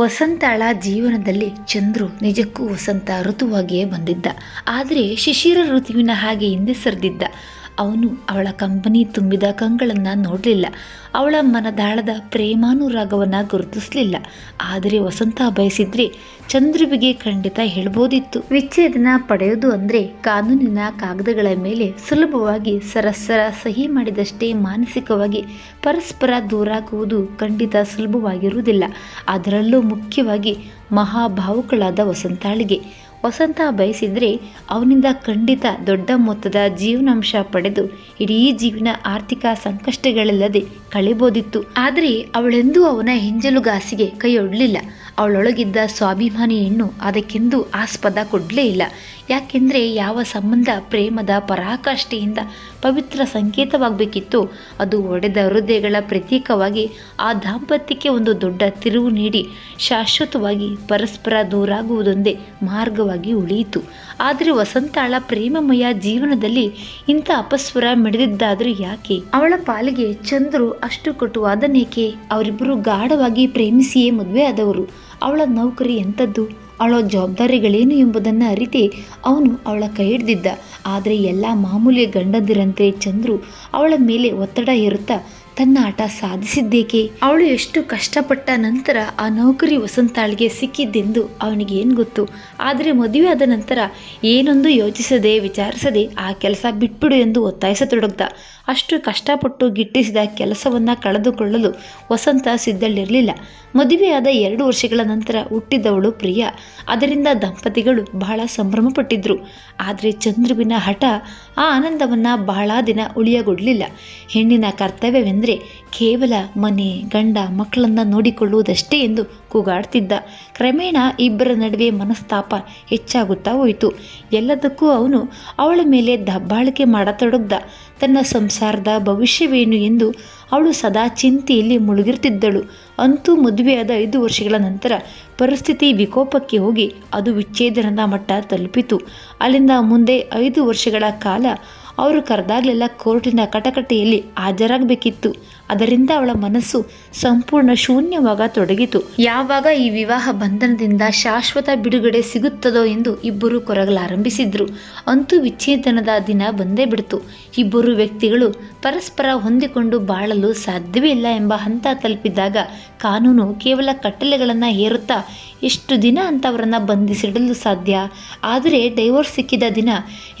ವಸಂತಾಳ ಜೀವನದಲ್ಲಿ ಚಂದ್ರು ನಿಜಕ್ಕೂ ವಸಂತ ಋತುವಾಗಿಯೇ ಬಂದಿದ್ದ. ಆದರೆ ಶಿಶಿರ ಋತುವಿನ ಹಾಗೆ ಹಿಂದೆ ಸರಿದಿದ್ದ. ಅವನು ಅವಳ ಕಂಪನಿ ತುಂಬಿದ ಕಂಗಳನ್ನು ನೋಡಲಿಲ್ಲ. ಅವಳ ಮನದಾಳದ ಪ್ರೇಮಾನುರಾಗವನ್ನು ಗುರುತಿಸಲಿಲ್ಲ. ಆದರೆ ವಸಂತ ಬಯಸಿದ್ರೆ ಚಂದ್ರುವಿಗೆ ಖಂಡಿತ ಹೇಳ್ಬೋದಿತ್ತು. ವಿಚ್ಛೇದನ ಪಡೆಯೋದು ಅಂದರೆ ಕಾನೂನಿನ ಕಾಗದಗಳ ಮೇಲೆ ಸುಲಭವಾಗಿ ಸರಸರ ಸಹಿ ಮಾಡಿದಷ್ಟೇ ಮಾನಸಿಕವಾಗಿ ಪರಸ್ಪರ ದೂರಾಗುವುದು ಖಂಡಿತ ಸುಲಭವಾಗಿರುವುದಿಲ್ಲ. ಅದರಲ್ಲೂ ಮುಖ್ಯವಾಗಿ ಮಹಾಭಾವುಕಳಾದ ವಸಂತಾಳಿಗೆ ವಸಂತ ಬಯಸಿದರೆ ಅವನಿಂದ ಖಂಡಿತ ದೊಡ್ಡ ಮೊತ್ತದ ಜೀವನಾಂಶ ಪಡೆದು ಇಡೀ ಜೀವನ ಆರ್ಥಿಕ ಸಂಕಷ್ಟಗಳಿಲ್ಲದೆ ಕಳೆಬೋದಿತ್ತು. ಆದರೆ ಅವಳೆಂದೂ ಅವನ ಹಿಂಜಲುಗಾಸಿಗೆ ಕೈಯೊಡಲಿಲ್ಲ ಅವಳೊಳಗಿದ್ದ ಸ್ವಾಭಿಮಾನಿ ಹೆಣ್ಣು ಅದಕ್ಕೆಂದೂ ಆಸ್ಪದ ಕೊಡಲೇ ಇಲ್ಲ. ಯಾಕೆಂದರೆ ಯಾವ ಸಂಬಂಧ ಪ್ರೇಮದ ಪರಾಕಾಷ್ಠೆಯಿಂದ ಪವಿತ್ರ ಸಂಕೇತವಾಗಬೇಕಿತ್ತು ಅದು ಒಡೆದ ಹೃದಯಗಳ ಪ್ರತೀಕವಾಗಿ ಆ ದಾಂಪತ್ಯಕ್ಕೆ ಒಂದು ದೊಡ್ಡ ತಿರುವು ನೀಡಿ ಶಾಶ್ವತವಾಗಿ ಪರಸ್ಪರ ದೂರಾಗುವುದೊಂದೇ ಮಾರ್ಗವಾಗಿ ಉಳಿಯಿತು. ಆದರೆ ವಸಂತಾಳ ಪ್ರೇಮಮಯ ಜೀವನದಲ್ಲಿ ಇಂಥ ಅಪಸ್ವರ ಮಿಡಿದಿದ್ದಾದರೂ ಯಾಕೆ? ಅವಳ ಪಾಲಿಗೆ ಚಂದ್ರು ಅಷ್ಟು ಕಟುವಾದನೇಕೆ ಅವರಿಬ್ಬರು ಗಾಢವಾಗಿ ಪ್ರೇಮಿಸಿಯೇ ಮದುವೆ ಆದವರು. ಅವಳ ನೌಕರಿ ಎಂಥದ್ದು? ಅವಳ ಜವಾಬ್ದಾರಿಗಳೇನು ಎಂಬುದನ್ನು ಅರಿತೇ ಅವನು ಅವಳ ಕೈ ಹಿಡ್ದಿದ್ದ. ಆದರೆ ಎಲ್ಲ ಮಾಮೂಲಿ ಗಂಡದಿರಂತೆ ಚಂದ್ರು ಅವಳ ಮೇಲೆ ಒತ್ತಡ ಹೇರುತ್ತಾ ತನ್ನ ಆಟ ಸಾಧಿಸಿದ್ದೇಕೆ? ಅವಳು ಎಷ್ಟು ಕಷ್ಟಪಟ್ಟ ನಂತರ ಆ ನೌಕರಿ ವಸಂತಾಳಿಗೆ ಸಿಕ್ಕಿದ್ದೆಂದು ಅವನಿಗೆ ಏನು ಗೊತ್ತು? ಆದರೆ ಮದುವೆ ಆದ ನಂತರ ಏನೊಂದು ಯೋಚಿಸದೆ ವಿಚಾರಿಸದೆ ಆ ಕೆಲಸ ಬಿಟ್ಬಿಡು ಎಂದು ಒತ್ತಾಯಿಸತೊಡಗ್ದ. ಅಷ್ಟು ಕಷ್ಟಪಟ್ಟು ಗಿಟ್ಟಿಸಿದ ಕೆಲಸವನ್ನು ಕಳೆದುಕೊಳ್ಳಲು ವಸಂತ ಸಿದ್ಧಳಿರಲಿಲ್ಲ. ಮದುವೆಯಾದ ಎರಡು ವರ್ಷಗಳ ನಂತರ ಹುಟ್ಟಿದವಳು ಪ್ರಿಯ. ಅದರಿಂದ ದಂಪತಿಗಳು ಬಹಳ ಸಂಭ್ರಮಪಟ್ಟಿದ್ರು. ಆದರೆ ಚಂದ್ರುವಿನ ಹಠ ಆ ಆನಂದವನ್ನು ಬಹಳ ದಿನ ಉಳಿಯಗೊಡಲಿಲ್ಲ. ಹೆಣ್ಣಿನ ಕರ್ತವ್ಯವೆಂದರೆ ಕೇವಲ ಮನೆ, ಗಂಡ, ಮಕ್ಕಳನ್ನು ನೋಡಿಕೊಳ್ಳುವುದಷ್ಟೇ ಎಂದು ಕೂಗಾಡ್ತಿದ್ದ ಕ್ರಮೇಣ ಇಬ್ಬರ ನಡುವೆ ಮನಸ್ತಾಪ ಹೆಚ್ಚಾಗುತ್ತಾ ಹೋಯಿತು. ಎಲ್ಲದಕ್ಕೂ ಅವನು ಅವಳ ಮೇಲೆ ದಬ್ಬಾಳಿಕೆ ಮಾಡತೊಡಗ್ದ. ತನ್ನ ಸಂಸಾರದ ಭವಿಷ್ಯವೇನು ಎಂದು ಅವಳು ಸದಾ ಚಿಂತೆಯಲ್ಲಿ ಮುಳುಗಿರ್ತಿದ್ದಳು. ಅಂತೂ ಮದುವೆಯಾದ ಐದು ವರ್ಷಗಳ ನಂತರ ಪರಿಸ್ಥಿತಿ ವಿಕೋಪಕ್ಕೆ ಹೋಗಿ ಅದು ವಿಚ್ಛೇದನದ ಮಟ್ಟ ತಲುಪಿತು. ಅಲ್ಲಿಂದ ಮುಂದೆ ಐದು ವರ್ಷಗಳ ಕಾಲ ಅವರು ಕರೆದಾಗಲೆಲ್ಲ ಕೋರ್ಟಿನ ಕಟಕಟೆಯಲ್ಲಿ ಹಾಜರಾಗಬೇಕಿತ್ತು. ಅದರಿಂದ ಅವಳ ಮನಸ್ಸು ಸಂಪೂರ್ಣ ಶೂನ್ಯವಾಗ ತೊಡಗಿತು. ಯಾವಾಗ ಈ ವಿವಾಹ ಬಂಧನದಿಂದ ಶಾಶ್ವತ ಬಿಡುಗಡೆ ಸಿಗುತ್ತದೋ ಎಂದು ಇಬ್ಬರು ಕೊರಗಲಾರಂಭಿಸಿದ್ರು ಅಂತೂ ವಿಚ್ಛೇದನದ ದಿನ ಬಂದೇ ಬಿಡ್ತು. ಇಬ್ಬರು ವ್ಯಕ್ತಿಗಳು ಪರಸ್ಪರ ಹೊಂದಿಕೊಂಡು ಬಾಳಲು ಸಾಧ್ಯವೇ ಇಲ್ಲ ಎಂಬ ಹಂತ ತಲುಪಿದಾಗ ಕಾನೂನು ಕೇವಲ ಕಟ್ಟಲೆಗಳನ್ನು ಹೇರುತ್ತಾ ಎಷ್ಟು ದಿನ ಅಂತ ಅವರನ್ನು ಬಂಧಿಸಿಡಲು ಸಾಧ್ಯ? ಆದರೆ ಡೈವೋರ್ಸ್ ಸಿಕ್ಕಿದ ದಿನ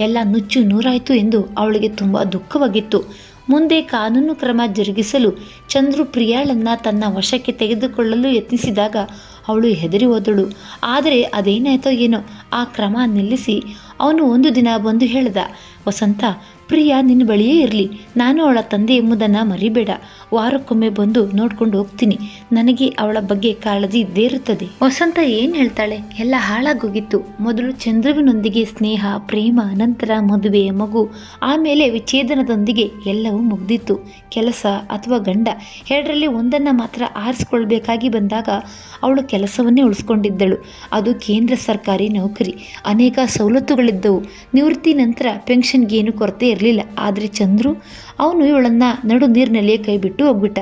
ಎಲ್ಲ ನುಚ್ಚು ನೂರಾಯಿತು ಎಂದು ಅವಳಿಗೆ ತುಂಬ ದುಃಖವಾಗಿತ್ತು. ಮುಂದೆ ಕಾನೂನು ಕ್ರಮ ಜರುಗಿಸಲು ಚಂದ್ರು ಪ್ರಿಯಾಳನ್ನು ತನ್ನ ವಶಕ್ಕೆ ತೆಗೆದುಕೊಳ್ಳಲು ಯತ್ನಿಸಿದಾಗ ಅವಳು ಹೆದರಿ ಹೋದಳು. ಆದರೆ ಅದೇನಾಯ್ತೋ ಏನೋ, ಆ ಕ್ರಮ ನಿಲ್ಲಿಸಿ ಅವನು ಒಂದು ದಿನ ಬಂದು ಹೇಳ್ದ ವಸಂತ, ಪ್ರಿಯ ನಿನ್ನ ಬಳಿಯೇ ಇರಲಿ. ನಾನು ಅವಳ ತಂದೆ ಎಂಬುದನ್ನು ಮರಿಬೇಡ. ವಾರಕ್ಕೊಮ್ಮೆ ಬಂದು ನೋಡ್ಕೊಂಡು ಹೋಗ್ತೀನಿ. ನನಗೆ ಅವಳ ಬಗ್ಗೆ ಕಾಳಜಿ ಇದ್ದೇ ಇರುತ್ತದೆ ವಸಂತ ಏನು ಹೇಳ್ತಾಳೆ? ಎಲ್ಲ ಹಾಳಾಗೋಗಿತ್ತು. ಮೊದಲು ಚಂದ್ರುವಿನೊಂದಿಗೆ ಸ್ನೇಹ, ಪ್ರೇಮ, ನಂತರ ಮದುವೆ, ಮಗು, ಆಮೇಲೆ ವಿಚ್ಛೇದನದೊಂದಿಗೆ ಎಲ್ಲವೂ ಮುಗ್ದಿತ್ತು. ಕೆಲಸ ಅಥವಾ ಗಂಡ, ಎರಡರಲ್ಲಿ ಒಂದನ್ನು ಮಾತ್ರ ಆರಿಸ್ಕೊಳ್ಬೇಕಾಗಿ ಬಂದಾಗ ಅವಳು ಕೆಲಸವನ್ನೇ ಉಳಿಸ್ಕೊಂಡಿದ್ದಳು. ಅದು ಕೇಂದ್ರ ಸರ್ಕಾರಿ ನೌಕರಿ. ಅನೇಕ ಸವಲತ್ತುಗಳಿದ್ದವು. ನಿವೃತ್ತಿ ನಂತರ ಪೆನ್ಷನ್ಗೇನು ಕೊರತೆ ಇರಲಿಲ್ಲ. ಆದರೆ ಚಂದ್ರು ಅವನು ಇವಳನ್ನು ನಡು ನೀರಿನಲ್ಲಿಯೇ ಕೈಬಿಟ್ಟು ಹೋಗ್ಬಿಟ್ಟ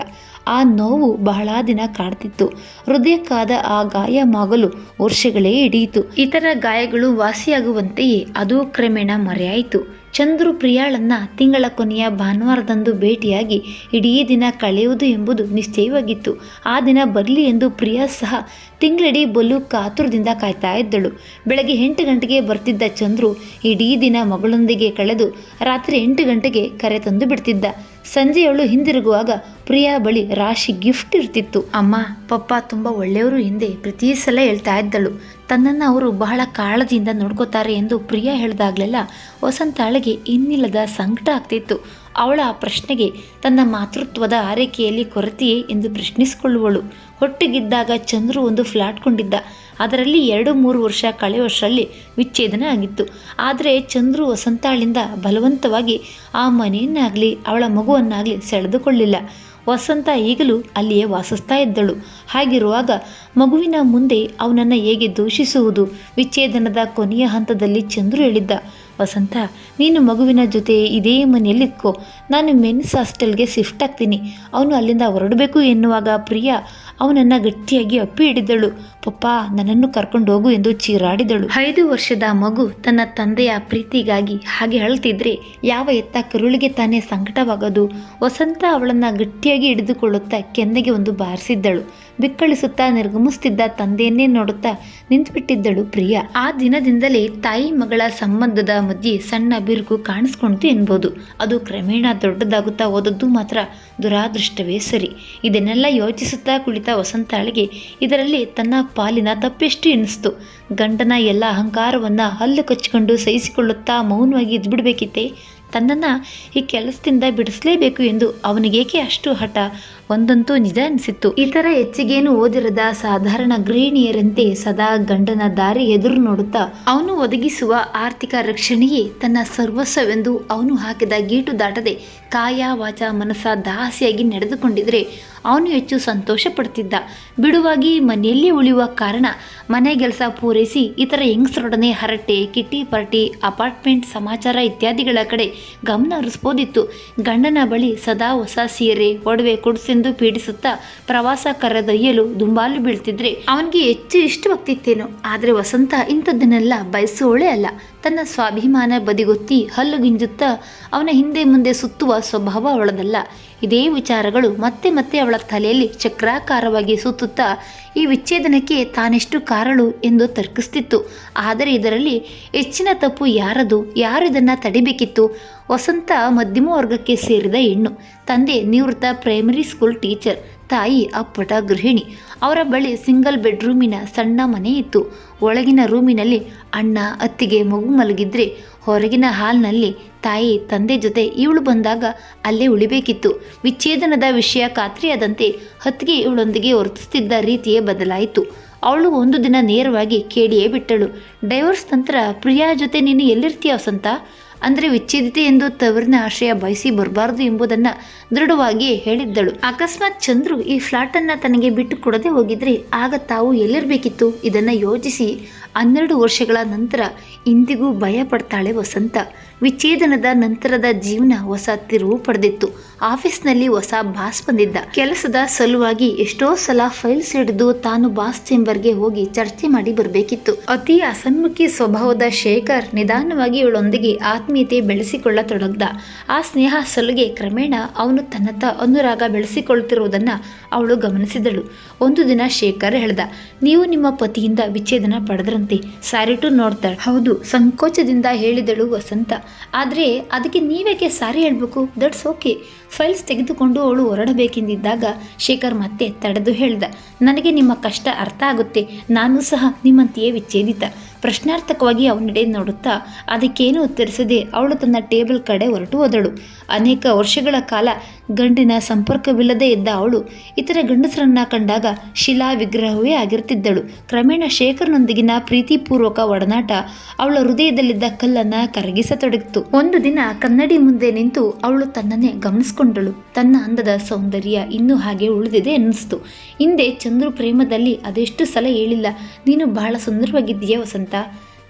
ಆ ನೋವು ಬಹಳ ದಿನ ಕಾಡ್ತಿತ್ತು. ಹೃದಯಕ್ಕಾದ ಆ ಗಾಯ ಮಾಗಲು ವರ್ಷಗಳೇ ಹಿಡಿಯಿತು. ಇತರ ಗಾಯಗಳು ವಾಸಿಯಾಗುವಂತೆಯೇ ಅದು ಕ್ರಮೇಣ ಮರೆಯಾಯಿತು. ಚಂದ್ರು ಪ್ರಿಯಾಳನ್ನ ತಿಂಗಳ ಕೊನೆಯ ಭಾನುವಾರದಂದು ಭೇಟಿಯಾಗಿ ಇಡೀ ದಿನ ಕಳೆಯುವುದು ಎಂಬುದು ನಿಶ್ಚಯವಾಗಿತ್ತು. ಆ ದಿನ ಬರಲಿ ಎಂದು ಪ್ರಿಯಾ ಸಹ ತಿಂಗಳಿಡೀ ಬಲು ಕಾತುರದಿಂದ ಕಾಯ್ತಾ ಇದ್ದಳು. ಬೆಳಗ್ಗೆ ಎಂಟು ಗಂಟೆಗೆ ಬರ್ತಿದ್ದ ಚಂದ್ರು ಇಡೀ ದಿನ ಮಗಳೊಂದಿಗೆ ಕಳೆದು ರಾತ್ರಿ ಎಂಟು ಗಂಟೆಗೆ ಕರೆ ತಂದು ಬಿಡ್ತಿದ್ದ. ಸಂಜೆಯವಳು ಹಿಂದಿರುಗುವಾಗ ಪ್ರಿಯಾ ಬಳಿ ರಾಶಿ ಗಿಫ್ಟ್ ಇರ್ತಿತ್ತು. ಅಮ್ಮ, ಪಪ್ಪ ತುಂಬ ಒಳ್ಳೆಯವರು ಹಿಂದೆ ಪ್ರತಿ ಸಲ ಹೇಳ್ತಾ ಇದ್ದಳು. ತನ್ನನ್ನು ಅವರು ಬಹಳ ಕಾಳಜಿಯಿಂದ ನೋಡ್ಕೋತಾರೆ ಎಂದು ಪ್ರಿಯಾ ಹೇಳಿದಾಗಲೆಲ್ಲ ವಸಂತಾಳಿಗೆ ಇನ್ನಿಲ್ಲದ ಸಂಕಟ ಆಗ್ತಿತ್ತು. ಅವಳ ಆ ಪ್ರಶ್ನೆಗೆ ತನ್ನ ಮಾತೃತ್ವದ ಆರೈಕೆಯಲ್ಲಿ ಕೊರತೆಯೇ ಎಂದು ಪ್ರಶ್ನಿಸಿಕೊಳ್ಳುವಳು. ಹೊಟ್ಟಿಗಿದ್ದಾಗ ಚಂದ್ರು ಒಂದು ಫ್ಲಾಟ್ ಕೊಂಡಿದ್ದ. ಅದರಲ್ಲಿ ಎರಡು ಮೂರು ವರ್ಷ ಕಳೆಯುವಷ್ಟರಲ್ಲಿ ವಿಚ್ಛೇದನ ಆಗಿತ್ತು. ಆದರೆ ಚಂದ್ರು ವಸಂತಾಳಿಂದ ಬಲವಂತವಾಗಿ ಆ ಮನೆಯನ್ನಾಗಲಿ ಅವಳ ಮಗುವನ್ನಾಗಲಿ ಸೆಳೆದುಕೊಳ್ಳಿಲ್ಲ. ವಸಂತ ಈಗಲೂ ಅಲ್ಲಿಯೇ ವಾಸಿಸ್ತಾ ಇದ್ದಳು. ಹಾಗಿರುವಾಗ ಮಗುವಿನ ಮುಂದೆ ಅವನನ್ನು ಹೇಗೆ ದೂಷಿಸುವುದು? ವಿಚ್ಛೇದನದ ಕೊನೆಯ ಹಂತದಲ್ಲಿ ಚಂದ್ರು ಹೇಳಿದ್ದ ವಸಂತ ನೀನು ಮಗುವಿನ ಜೊತೆ ಇದೇ ಮನೆಯಲ್ಲಿಕ್ಕೋ ನಾನು ಮೆನ್ಸ್ ಹಾಸ್ಟೆಲ್ಗೆ ಶಿಫ್ಟ್ ಆಗ್ತೀನಿ. ಅವನು ಅಲ್ಲಿಂದ ಹೊರಡಬೇಕು ಎನ್ನುವಾಗ ಪ್ರಿಯಾ ಅವನನ್ನು ಗಟ್ಟಿಯಾಗಿ ಅಪ್ಪಿ ಹಿಡಿದಳು. ಪಪ್ಪ, ನನ್ನನ್ನು ಕರ್ಕೊಂಡು ಹೋಗು ಎಂದು ಚೀರಾಡಿದಳು. ಐದು ವರ್ಷದ ಮಗು ತನ್ನ ತಂದೆಯ ಪ್ರೀತಿಗಾಗಿ ಹಾಗೆ ಅಳ್ತಿದ್ರೆ ಯಾವ ಎತ್ತ ಕರುಳಿಗೆ ತಾನೇ ಸಂಕಟವಾಗೋದು. ವಸಂತ ಅವಳನ್ನು ಗಟ್ಟಿಯಾಗಿ ಹಿಡಿದುಕೊಳ್ಳುತ್ತಾ ಕೆನ್ನೆಗೆ ಒಂದು ಬಾರಿಸಿದ್ದಳು. ಬಿಕ್ಕಳಿಸುತ್ತಾ ನಿರ್ಗಮಿಸುತ್ತಿದ್ದ ತಂದೆಯನ್ನೇ ನೋಡುತ್ತಾ ನಿಂತುಬಿಟ್ಟಿದ್ದಳು ಪ್ರಿಯ. ಆ ದಿನದಿಂದಲೇ ತಾಯಿ ಮಗಳ ಸಂಬಂಧದ ಮಧ್ಯೆ ಸಣ್ಣ ಬಿರುಕು ಕಾಣಿಸ್ಕೊಂಡಿತು ಎನ್ಬೋದು. ಅದು ಕ್ರಮೇಣ ದೊಡ್ಡದಾಗುತ್ತಾ ಹೋದದ್ದು ಮಾತ್ರ ದುರಾದೃಷ್ಟವೇ ಸರಿ. ಇದನ್ನೆಲ್ಲ ಯೋಚಿಸುತ್ತಾ ಕುಳಿತ ವಸಂತಾಳಿಗೆ ಇದರಲ್ಲಿ ತನ್ನ ಪಾಲಿನ ತಪ್ಪೆಷ್ಟು ಎನಿಸ್ತು. ಗಂಡನ ಎಲ್ಲ ಅಹಂಕಾರವನ್ನು ಹಲ್ಲು ಕಚ್ಚಿಕೊಂಡು ಸಹಿಸಿಕೊಳ್ಳುತ್ತಾ ಮೌನವಾಗಿ ಇದ್ಬಿಡ್ಬೇಕಿತ್ತೆ. ತನ್ನನ್ನು ಈ ಕೆಲಸದಿಂದ ಬಿಡಿಸಲೇಬೇಕು ಎಂದು ಅವನಿಗೇಕೆ ಅಷ್ಟು ಹಠ? ಒಂದಂತೂ ನಿಜ ಅನಿಸಿತ್ತು. ಥರ ಹೆಚ್ಚಿಗೇನು ಓದಿರದ ಸಾಧಾರಣ ಗೃಹಿಣಿಯರಂತೆ ಸದಾ ಗಂಡನ ದಾರಿ ಎದುರು ನೋಡುತ್ತಾ, ಅವನು ಒದಗಿಸುವ ಆರ್ಥಿಕ ರಕ್ಷಣೆಯೇ ತನ್ನ ಸರ್ವಸ್ವವೆಂದು ಅವನು ಹಾಕಿದ ಗೀಟು ದಾಟದೆ ಕಾಯ ವಾಚ ಮನಸ್ಸ ದಾಸಿಯಾಗಿ ನಡೆದುಕೊಂಡಿದ್ರೆ ಅವನು ಹೆಚ್ಚು ಸಂತೋಷ ಪಡ್ತಿದ್ದ ಬಿಡುವಾಗಿ ಮನೆಯಲ್ಲಿ ಉಳಿಯುವ ಕಾರಣ ಮನೆ ಕೆಲಸ ಪೂರೈಸಿ ಇತರ ಯಂಗ್ಸ್ರೊಡನೆ ಹರಟೆ, ಕಿಟ್ಟಿ ಪಾರ್ಟಿ, ಅಪಾರ್ಟ್ಮೆಂಟ್ ಸಮಾಚಾರ ಇತ್ಯಾದಿಗಳ ಕಡೆ ಗಮನ ಹರಿಸ್ಬೋದಿತ್ತು. ಗಂಡನ ಬಳಿ ಸದಾ ಹೊಸ ಸೀರೆ, ಒಡವೆ ಕೊಡಿಸೆಂದು ಪೀಡಿಸುತ್ತಾ ಪ್ರವಾಸ ಕರೆದೊಯ್ಯಲು ದುಂಬಾಲು ಬೀಳ್ತಿದ್ರೆ ಅವನಿಗೆ ಹೆಚ್ಚು ಇಷ್ಟವಾಗ್ತಿತ್ತೇನೋ. ಆದರೆ ವಸಂತ ಇಂಥದ್ದನ್ನೆಲ್ಲ ಬಯಸೋಳೆ ಅಲ್ಲ. ತನ್ನ ಸ್ವಾಭಿಮಾನ ಬದಿಗೊತ್ತಿ ಹಲ್ಲು ಗಿಂಜುತ್ತಾ ಅವನ ಹಿಂದೆ ಮುಂದೆ ಸುತ್ತುವ ಸ್ವಭಾವ ಅವಳದಲ್ಲ. ಇದೇ ವಿಚಾರಗಳು ಮತ್ತೆ ಮತ್ತೆ ಅವಳ ತಲೆಯಲ್ಲಿ ಚಕ್ರಾಕಾರವಾಗಿ ಸುತ್ತುತ್ತಾ, ಈ ವಿಚ್ಛೇದನಕ್ಕೆ ತಾನೆಷ್ಟು ಕಾರಳು ಎಂದು ತರ್ಕಿಸ್ತಿತ್ತು. ಆದರೆ ಇದರಲ್ಲಿ ಹೆಚ್ಚಿನ ತಪ್ಪು ಯಾರದು ಯಾರು ಇದನ್ನು ತಡಿಬೇಕಿತ್ತು? ವಸಂತ ಮಧ್ಯಮ ವರ್ಗಕ್ಕೆ ಸೇರಿದ ಹೆಣ್ಣು, ತಂದೆ ನಿವೃತ್ತ ಪ್ರೈಮರಿ ಸ್ಕೂಲ್ ಟೀಚರ್ ತಾಯಿ ಅಪ್ಪಟ ಗೃಹಿಣಿ. ಅವರ ಬಳಿ ಸಿಂಗಲ್ ಬೆಡ್ರೂಮಿನ ಸಣ್ಣ ಮನೆ ಇತ್ತು ಒಳಗಿನ ರೂಮಿನಲ್ಲಿ ಅಣ್ಣ, ಅತ್ತಿಗೆ ಮಗು ಮಲಗಿದ್ರೆ ಹೊರಗಿನ ಹಾಲ್ನಲ್ಲಿ ತಾಯಿ, ತಂದೆ ಜೊತೆ ಇವಳು ಬಂದಾಗ ಅಲ್ಲೇ ಉಳಿಬೇಕಿತ್ತು. ವಿಚ್ಛೇದನದ ವಿಷಯ ಖಾತ್ರಿಯಾದಂತೆ ಹತ್ತಿಗೆ ಇವಳೊಂದಿಗೆ ವರ್ತಿಸ್ತಿದ್ದ ರೀತಿಯೇ ಬದಲಾಯಿತು. ಅವಳು ಒಂದು ದಿನ ನೇರವಾಗಿ ಕೇಳಿಯೇ ಬಿಟ್ಟಳು. ಡೈವರ್ಸ್ ನಂತರ ಪ್ರಿಯಾ ಜೊತೆ ನೀನು ಎಲ್ಲಿರ್ತೀಯ ವಸಂತ ಅಂದರೆ ವಿಚ್ಛೇದಿತೆ ಎಂದು ತವರಿನ ಆಶ್ರಯ ಬಯಸಿ ಬರಬಾರದು ಎಂಬುದನ್ನು ದೃಢವಾಗಿಯೇ ಹೇಳಿದ್ದಳು. ಅಕಸ್ಮಾತ್ ಚಂದ್ರು ಈ ಫ್ಲಾಟನ್ನು ತನಗೆ ಬಿಟ್ಟು ಕೊಡದೆ ಹೋಗಿದ್ರೆ ಆಗ ತಾವು ಎಲ್ಲಿರಬೇಕಿತ್ತು? ಇದನ್ನು ಯೋಚಿಸಿ ಹನ್ನೆರಡು ವರ್ಷಗಳ ನಂತರ ಇಂದಿಗೂ ಭಯ ಪಡ್ತಾಳೆ ವಸಂತ. ವಿಚ್ಛೇದನದ ನಂತರದ ಜೀವನ ಹೊಸ ತಿರುವು ಪಡೆದಿತ್ತು. ಆಫೀಸ್ನಲ್ಲಿ ಹೊಸ ಬಾಸ್ ಬಂದಿದ್ದ. ಕೆಲಸದ ಸಲುವಾಗಿ ಎಷ್ಟೋ ಸಲ ಫೈಲ್ಸ್ ಹಿಡಿದು ತಾನು ಬಾಸ್ ಚೇಂಬರ್ಗೆ ಹೋಗಿ ಚರ್ಚೆ ಮಾಡಿ ಬರಬೇಕಿತ್ತು. ಅತಿ ಅಸನ್ಮುಖಿ ಸ್ವಭಾವದ ಶೇಖರ್ ನಿಧಾನವಾಗಿ ಇವಳೊಂದಿಗೆ ಆತ್ಮೀಯತೆ ಬೆಳೆಸಿಕೊಳ್ಳತೊಡಗ್ದ. ಆ ಸ್ನೇಹ ಸಲುಗೆ ಕ್ರಮೇಣ ಅವನು ತನ್ನತ್ತ ಅನುರಾಗ ಬೆಳೆಸಿಕೊಳ್ಳುತ್ತಿರುವುದನ್ನು ಅವಳು ಗಮನಿಸಿದಳು. ಒಂದು ದಿನ ಶೇಖರ್ ಹೇಳ್ದ, ನೀವು ನಿಮ್ಮ ಪತಿಯಿಂದ ವಿಚ್ಛೇದನ ಪಡೆದ್ರಂತೆ. ಸಾರಿ ಟು ನೋಡ್ತಾಳೆ ಹೌದು, ಸಂಕೋಚದಿಂದ ಹೇಳಿದಳು ವಸಂತ. ಆದರೆ ಅದಕ್ಕೆ ನೀವೇಕೆ ಸಾರಿ ಹೇಳಬೇಕು? ದಟ್ಸ್ ಓಕೆ ಫೈಲ್ಸ್ ತೆಗೆದುಕೊಂಡು ಅವಳು ಹೊರಡಬೇಕೆಂದಿದ್ದಾಗ ಶೇಖರ್ ಮತ್ತೆ ತಡೆದು ಹೇಳ್ದ, ನನಗೆ ನಿಮ್ಮ ಕಷ್ಟ ಅರ್ಥ ಆಗುತ್ತೆ. ನಾನು ಸಹ ನಿಮ್ಮಂತೆಯೇ ವಿಚ್ಛೇದಿತ. ಪ್ರಶ್ನಾರ್ಥಕವಾಗಿ ಅವನಡೆ ನೋಡುತ್ತಾ ಅದಕ್ಕೇನು ಉತ್ತರಿಸದೆ ಅವಳು ತನ್ನ ಟೇಬಲ್ ಕಡೆ ಹೊರಟು ಹೋದಳು. ಅನೇಕ ವರ್ಷಗಳ ಕಾಲ ಗಂಡಿನ ಸಂಪರ್ಕವಿಲ್ಲದೆ ಇದ್ದ ಅವಳು ಇತರ ಗಂಡಸರನ್ನ ಕಂಡಾಗ ಶಿಲಾ ವಿಗ್ರಹವೇ ಆಗಿರ್ತಿದ್ದಳು. ಕ್ರಮೇಣ ಶೇಖರ್ನೊಂದಿಗಿನ ಪ್ರೀತಿಪೂರ್ವಕ ಒಡನಾಟ ಅವಳ ಹೃದಯದಲ್ಲಿದ್ದ ಕಲ್ಲನ್ನು ಕರಗಿಸತೊಡಗಿತು. ಒಂದು ದಿನ ಕನ್ನಡಿ ಮುಂದೆ ನಿಂತು ಅವಳು ತನ್ನನ್ನೇ ಗಮನಿಸಿಕೊಂಡಳು. ತನ್ನ ಅಂದದ ಸೌಂದರ್ಯ ಇನ್ನೂ ಹಾಗೆ ಉಳಿದಿದೆ ಅನ್ನಿಸ್ತು. ಹಿಂದೆ ಚಂದ್ರು ಪ್ರೇಮದಲ್ಲಿ ಅದೆಷ್ಟು ಸಲ ಹೇಳಿಲ್ಲ, ನೀನು ಬಹಳ ಸುಂದರವಾಗಿದ್ದೀಯ ವಸಂತ?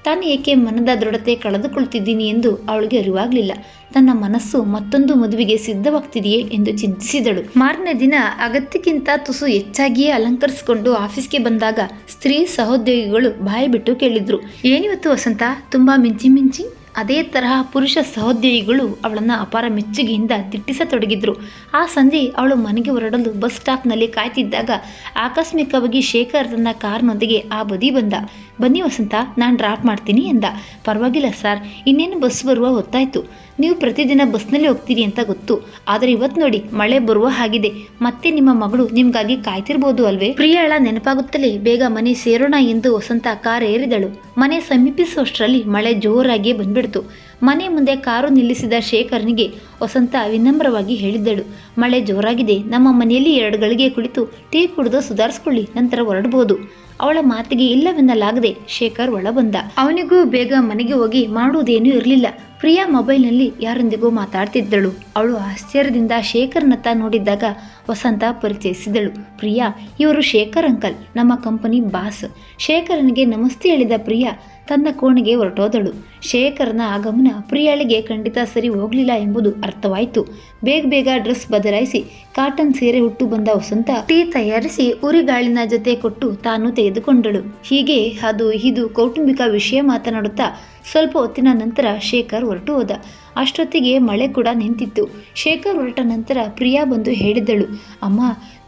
ತಾನು ಏಕೆ ಮನದ ದೃಢತೆ ಕಳೆದುಕೊಳ್ತಿದ್ದೀನಿ ಎಂದು ಅವಳಿಗೆ ಅರಿವಾಗಲಿಲ್ಲ. ತನ್ನ ಮನಸ್ಸು ಮತ್ತೊಂದು ಮದುವೆಗೆ ಸಿದ್ಧವಾಗ್ತಿದೆಯೇ ಎಂದು ಚಿಂತಿಸಿದಳು. ಮಾರನೇ ದಿನ ಅಗತ್ಯಕ್ಕಿಂತ ತುಸು ಹೆಚ್ಚಾಗಿಯೇ ಅಲಂಕರಿಸಿಕೊಂಡು ಆಫೀಸ್ಗೆ ಬಂದಾಗ ಸ್ತ್ರೀ ಸಹೋದ್ಯೋಗಿಗಳು ಬಾಯಿ ಬಿಟ್ಟು ಕೇಳಿದ್ರು. ಏನಿವತ್ತು ವಸಂತ? ತುಂಬ ಮಿಂಚಿ ಮಿಂಚಿ? ಅದೇ ತರಹ ಪುರುಷ ಸಹೋದ್ಯೋಗಿಗಳು ಅವಳನ್ನು ಅಪಾರ ಮೆಚ್ಚುಗೆಯಿಂದ ತಿಟ್ಟಿಸತೊಡಗಿದ್ರು. ಆ ಸಂಜೆ ಅವಳು ಮನೆಗೆ ಹೊರಡಲು ಬಸ್ ಸ್ಟಾಪ್ನಲ್ಲಿ ಕಾಯ್ತಿದ್ದಾಗ ಆಕಸ್ಮಿಕವಾಗಿ ಶೇಖರ್ ತನ್ನ ಕಾರ್ನೊಂದಿಗೆ ಆ ಬದಿ ಬಂದ. ಬನ್ನಿ ವಸಂತ, ನಾನು ಡ್ರಾಪ್ ಮಾಡ್ತೀನಿ ಎಂದ. ಪರವಾಗಿಲ್ಲ ಸರ್ ಇನ್ನೇನು ಬಸ್ ಬರುವ ಹೊತ್ತಾಯಿತು. ನೀವು ಪ್ರತಿದಿನ ಬಸ್ನಲ್ಲಿ ಹೋಗ್ತೀರಿ ಅಂತ ಗೊತ್ತು. ಆದರೆ ಇವತ್ತು ನೋಡಿ, ಮಳೆ ಬರುವ ಹಾಗಿದೆ. ಮತ್ತೆ ನಿಮ್ಮ ಮಗಳು ನಿಮಗಾಗಿ ಕಾಯ್ತಿರ್ಬೋದು ಅಲ್ವೇ? ಪ್ರಿಯಾಳ ನೆನಪಾಗುತ್ತಲೇ ಬೇಗ ಮನೆ ಸೇರೋಣ ಎಂದು ವಸಂತ ಕಾರ್ ಏರಿದಳು. ಮನೆ ಸಮೀಪಿಸುವಷ್ಟರಲ್ಲಿ ಮಳೆ ಜೋರಾಗಿಯೇ ಬಂದ್ಬಿಡ್ತು. ಮನೆ ಮುಂದೆ ಕಾರು ನಿಲ್ಲಿಸಿದ ಶೇಖರ್ನಿಗೆ ವಸಂತ ವಿನಮ್ರವಾಗಿ ಹೇಳಿದ್ದಳು. ಮಳೆ ಜೋರಾಗಿದೆ, ನಮ್ಮ ಮನೆಯಲ್ಲಿ ಎರಡು ಗಳಿಗೆ ಕುಳಿತು ಟೀ ಕುಡಿದು ಸುಧಾರಿಸ್ಕೊಳ್ಳಿ, ನಂತರ ಹೊರಡಬಹುದು ಅವಳ ಮಾತಿಗೆ ಇಲ್ಲವೆನ್ನಲಾಗದೆ ಶೇಖರ್ ಒಳ ಬಂದ ಅವನಿಗೂ ಬೇಗ ಮನೆಗೆ ಹೋಗಿ ಮಾಡುವುದೇನೂ ಇರಲಿಲ್ಲ. ಪ್ರಿಯಾ ಮೊಬೈಲ್ನಲ್ಲಿ ಯಾರೊಂದಿಗೂ ಮಾತಾಡ್ತಿದ್ದಳು. ಅವಳು ಆಶ್ಚರ್ಯದಿಂದ ಶೇಖರ್ನತ್ತ ನೋಡಿದ್ದಾಗ ವಸಂತ ಪರಿಚಯಿಸಿದಳು. ಪ್ರಿಯಾ, ಇವರು ಶೇಖರ್ ಅಂಕಲ್, ನಮ್ಮ ಕಂಪನಿ ಬಾಸ್. ಶೇಖರನಿಗೆ ನಮಸ್ತೆ ಹೇಳಿದ ಪ್ರಿಯಾ ತನ್ನ ಕೋಣೆಗೆ ಹೊರಟೋದಳು. ಶೇಖರ್ನ ಆಗಮನ ಪ್ರಿಯಾಳಿಗೆ ಖಂಡಿತ ಸರಿ ಹೋಗಲಿಲ್ಲ ಎಂಬುದು ಅರ್ಥವಾಯಿತು. ಬೇಗ ಬೇಗ ಡ್ರೆಸ್ ಬದಲಾಯಿಸಿ ಕಾಟನ್ ಸೀರೆ ಹುಟ್ಟು ಬಂದ ವಸಂತ ಟೀ ತಯಾರಿಸಿ ಉರಿಗಾಳಿನ ಜೊತೆ ಕೊಟ್ಟು ತಾನು ತೆಗೆದುಕೊಂಡಳು. ಹೀಗೆ ಅದು ಇದು ಕೌಟುಂಬಿಕ ವಿಷಯ ಮಾತನಾಡುತ್ತಾ ಸ್ವಲ್ಪ ಹೊತ್ತಿನ ನಂತರ ಶೇಖರ್ ಹೊರಟು ಹೋದ. ಅಷ್ಟೊತ್ತಿಗೆ ಮಳೆ ಕೂಡ ನಿಂತಿತ್ತು. ಶೇಖರ್ ಹೊರಟ ನಂತರ ಪ್ರಿಯಾ ಬಂದು ಹೇಳಿದ್ದಳು, ಅಮ್ಮ,